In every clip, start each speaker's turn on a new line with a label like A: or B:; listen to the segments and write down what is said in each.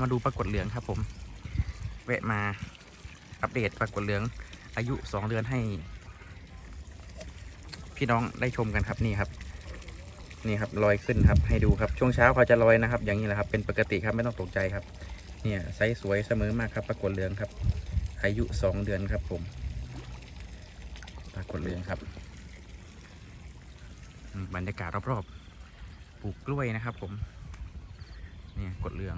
A: มาดูปรากฏเหลืองครับผมแวะมาอัปเดตปรากฏเหลืองอายุ2เดือนให้ พี่น้องได้ชมกันครับนี่ครับ นี่ครับลอยขึ้นครับ ให้ดูครับช่วงเช้าเขาจะลอยนะครับ อย่างนี้แหละครับ เป็นปกติครับไม่ต้องตกใจครับ เนี่ยไซส์สวยเสมอมากครับปรากฏเหลืองครับ อายุ2เดือนครับผม ปรากฏเหลืองครับบรรยากาศรอบๆปลูกกล้วยนะครับ ผม เนี่ยกดเหลือง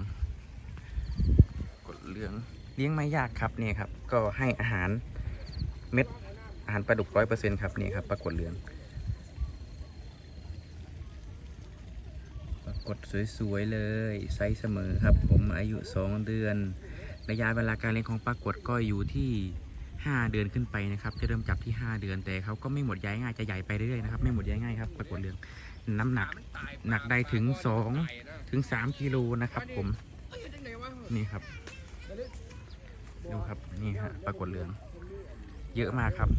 A: เหลืองเลี้ยงไม่ยากครับเนี่ยครับ ก็ให้อาหารเม็ดอาหารปลาดุกร้อยเปอร์เซ็นต์ครับนี่ครับปรากฏเหลืองปรากฏสวยๆเลยไซส์เสมอครับ ผมอายุ2เดือนระยะเวลาการเลี้ยงของปรากฏก็อยู่ที่ 5 เดือนขึ้นไปนะครับ จะเริ่มจับที่ 5 เดือนแต่เขาก็ไม่หมดย้ายง่ายจะใหญ่ไปเรื่อยๆนะครับไม่หมดย้ายง่ายครับปรากฏเหลืองน้ำหนักหนักได้ถึง2ถึง3กิโลนะครับ ผมนี่ครับ ดูครับนี่ฮะปรากฏเหลือง เยอะมากครับ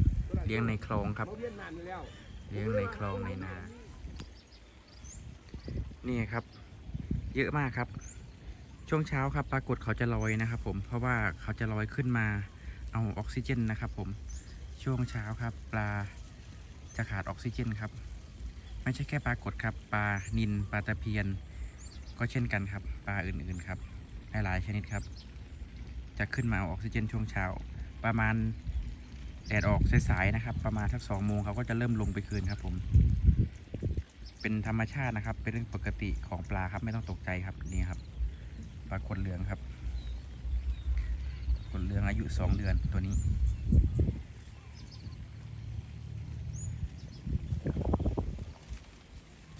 A: เลี้ยงในคลองครับ เลี้ยงในคลองในนา นี่ครับ เยอะมากครับ ช่วงเช้าครับ ปรากฏเขาจะลอยนะครับ ผมเพราะว่าเขาจะลอยขึ้นมาเอาออกซิเจนนะครับ ผมช่วงเช้าครับ ปลาจะขาดออกซิเจนครับ ไม่ใช่แค่ปลากดครับ ปลานิลปลาตะเพียน ก็เช่นกันครับ ปลาอื่นๆครับหลายๆชนิดครับ จะขึ้นมาเอาออกซิเจนช่วงเช้า ประมาณแดดออกสายๆนะครับ ประมาณทักสองโมงเขาก็จะเริ่มลงไปคืนครับผม เป็นธรรมชาตินะครับ เป็นเรื่องปกติของปลาครับไม่ต้องตกใจครับนี่ครับปลาขนเหลืองครับขนเหลืองอายุสองเดือนตัวนี้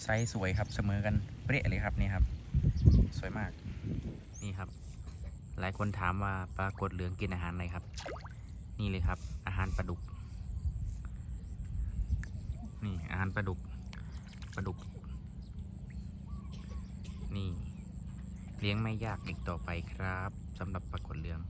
A: ไซส์สวยครับเสมอกันเปรี้ยเลยครับนี่ครับ สวยมากนี่ครับ หลายคนถามว่าปลากดเหลืองกินอาหารอะไรครับ นี่เลยครับ อาหารปลาดุก นี่อาหารปลาดุกปลาดุก นี่ เลี้ยงไม่ยากอีกต่อไปครับสำหรับปลากดเหลือง